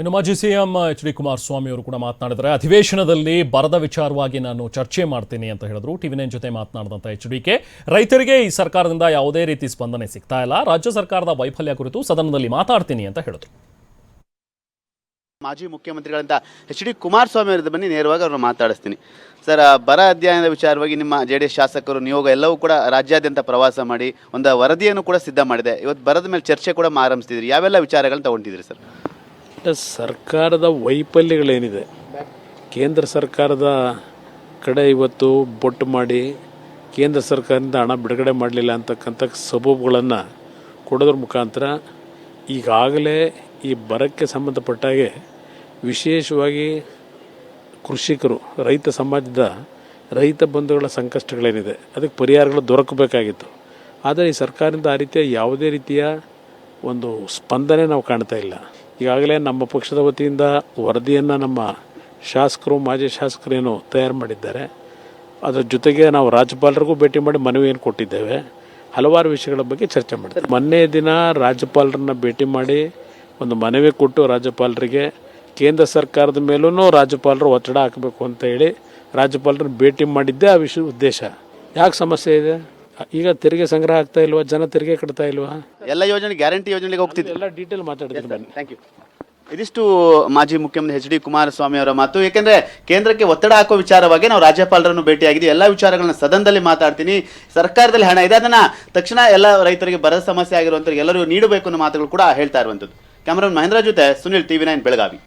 ಇನ್ನು ಮಾಜಿ CM H D Kumaraswamy ಅವರು ಕೂಡ ಮಾತನಾಡಿದರೆ ಅಧಿವೇಶನದಲ್ಲಿ ಬರದ ವಿಚಾರವಾಗಿ ನಾನು ಚರ್ಚೆ ಮಾಡ್ತೀನಿ ಅಂತ ಹೇಳಿದ್ರು. ಟಿವಿ ನೈನ್ ಜೊತೆ ಮಾತನಾಡಿದಂಥ ಎಚ್ ಡಿ ಕೆ, ರೈತರಿಗೆ ಈ ಸರ್ಕಾರದಿಂದ ಯಾವುದೇ ರೀತಿ ಸ್ಪಂದನೆ ಸಿಗ್ತಾ ಇಲ್ಲ. ರಾಜ್ಯ ಸರ್ಕಾರದ ವೈಫಲ್ಯ ಕುರಿತು ಸದನದಲ್ಲಿ ಮಾತಾಡ್ತೀನಿ ಅಂತ ಹೇಳಿದ್ರು. ಮಾಜಿ ಮುಖ್ಯಮಂತ್ರಿಗಳಂತ ಎಚ್ ಡಿ ಕುಮಾರಸ್ವಾಮಿ ಅವರಿಂದ ಬನ್ನಿ, ನೇರವಾಗಿ ಅವ್ರನ್ನ ಮಾತಾಡಿಸ್ತೀನಿ. ಸರ್ ಬರ ಅಧ್ಯಯನದ ವಿಚಾರವಾಗಿ ನಿಮ್ಮ ಜೆ ಡಿ ಎಸ್ ಶಾಸಕರು ನಿಯೋಗ ಎಲ್ಲವೂ ಕೂಡ ರಾಜ್ಯಾದ್ಯಂತ ಪ್ರವಾಸ ಮಾಡಿ, ಒಂದು ವರದಿಯನ್ನು ಕೂಡ ಸಿದ್ಧ ಮಾಡಿದೆ. ಇವತ್ತು ಬರದ ಮೇಲೆ ಚರ್ಚೆ ಕೂಡ ಆರಂಭಿಸ್ತಿದ್ರಿ ಯಾವೆಲ್ಲ ವಿಚಾರಗಳನ್ನ ತಗೊಂಡಿದ್ರಿ ಸರ್? ಇಲ್ಲ, ಸರ್ಕಾರದ ವೈಫಲ್ಯಗಳೇನಿದೆ? ಕೇಂದ್ರ ಸರ್ಕಾರದ ಕಡೆ ಇವತ್ತು ಬೊಟ್ಟು ಮಾಡಿ ಕೇಂದ್ರ ಸರ್ಕಾರದಿಂದ ಹಣ ಬಿಡುಗಡೆ ಮಾಡಲಿಲ್ಲ ಅಂತಕ್ಕಂಥ ಸಬೂಬುಗಳನ್ನು ಕೊಡೋದ್ರ ಮುಖಾಂತರ ಈಗಾಗಲೇ ಈ ಬರಕ್ಕೆ ಸಂಬಂಧಪಟ್ಟಾಗೆ ವಿಶೇಷವಾಗಿ ಕೃಷಿಕರು ರೈತ ಸಮಾಜದ ರೈತ ಬಂಧುಗಳ ಸಂಕಷ್ಟಗಳೇನಿದೆ ಅದಕ್ಕೆ ಪರಿಹಾರಗಳು ದೊರಕಬೇಕಾಗಿತ್ತು. ಆದರೆ ಈ ಸರ್ಕಾರದಿಂದ ಆ ರೀತಿಯ ಯಾವುದೇ ರೀತಿಯ ಒಂದು ಸ್ಪಂದನೆ ನಾವು ಕಾಣ್ತಾ ಇಲ್ಲ. ಈಗಾಗಲೇ ನಮ್ಮ ಪಕ್ಷದ ವತಿಯಿಂದ ವರದಿಯನ್ನು ನಮ್ಮ ಶಾಸಕರು, ಮಾಜಿ ಶಾಸಕರೇನು ತಯಾರು ಮಾಡಿದ್ದಾರೆ. ಅದರ ಜೊತೆಗೆ ನಾವು ರಾಜ್ಯಪಾಲರಿಗೂ ಭೇಟಿ ಮಾಡಿ ಮನವಿಯನ್ನು ಕೊಟ್ಟಿದ್ದೇವೆ. ಹಲವಾರು ವಿಷಯಗಳ ಬಗ್ಗೆ ಚರ್ಚೆ ಮಾಡಿದ್ದೇವೆ ಮೊನ್ನೆ ದಿನ ರಾಜ್ಯಪಾಲರನ್ನ ಭೇಟಿ ಮಾಡಿ ಒಂದು ಮನವಿ ಕೊಟ್ಟು ರಾಜ್ಯಪಾಲರಿಗೆ ಕೇಂದ್ರ ಸರ್ಕಾರದ ಮೇಲೂ ರಾಜ್ಯಪಾಲರು ಒತ್ತಡ ಹಾಕಬೇಕು ಅಂತ ಹೇಳಿ ರಾಜ್ಯಪಾಲರನ್ನು ಭೇಟಿ ಮಾಡಿದ್ದೇ ಆ ವಿಷಯ ಉದ್ದೇಶ. ಯಾಕೆ ಸಮಸ್ಯೆ ಇದೆ? ಈಗ ತೆರಿಗೆ ಸಂಗ್ರಹ ಆಗ್ತಾ ಇಲ್ವಾ? ಜನ ತೆರಿಗೆ ಕಟ್ತಾ ಇಲ್ವಾ? ಎಲ್ಲ ಯೋಜನೆ ಗ್ಯಾರಂಟಿ ಯೋಜನೆಗೆ ಹೋಗ್ತಿದೆ. ಎಲ್ಲ ಡೀಟೇಲ್ ಮಾತಾಡಿದ್ರೆ ಬನ್ನಿ. ಥ್ಯಾಂಕ್ ಯು ಇದಿಷ್ಟು ಮಾಜಿ ಮುಖ್ಯಮಂತ್ರಿ ಎಚ್ ಡಿ ಕುಮಾರಸ್ವಾಮಿ ಅವರ ಮಾತು. ಏಕೆಂದ್ರೆ ಕೇಂದ್ರಕ್ಕೆ ಒತ್ತಡ ಹಾಕುವ ವಿಚಾರವಾಗಿ ನಾವು ರಾಜ್ಯಪಾಲರನ್ನು ಭೇಟಿಯಾಗಿದ್ದೀವಿ. ಎಲ್ಲ ವಿಚಾರಗಳನ್ನ ಸದನದಲ್ಲಿ ಮಾತಾಡ್ತೀನಿ. ಸರ್ಕಾರದಲ್ಲಿ ಹಣ ಇದೆ. ಅದನ್ನ ತಕ್ಷಣ ಎಲ್ಲ ರೈತರಿಗೆ ಬರದ ಸಮಸ್ಯೆ ಆಗಿರುವಂತ ಎಲ್ಲರಿಗೂ ನೀಡಬೇಕು ಅನ್ನೋ ಮಾತುಗಳು ಕೂಡ ಹೇಳ್ತಾ ಇರುವಂಥದ್ದು ಕ್ಯಾಮರಾಮನ್ ಮಹೇಂದ್ರ ಜೊತೆ ಸುನಿಲ್ ಟಿವಿ ನೈನ್ ಬೆಳಗಾವಿ.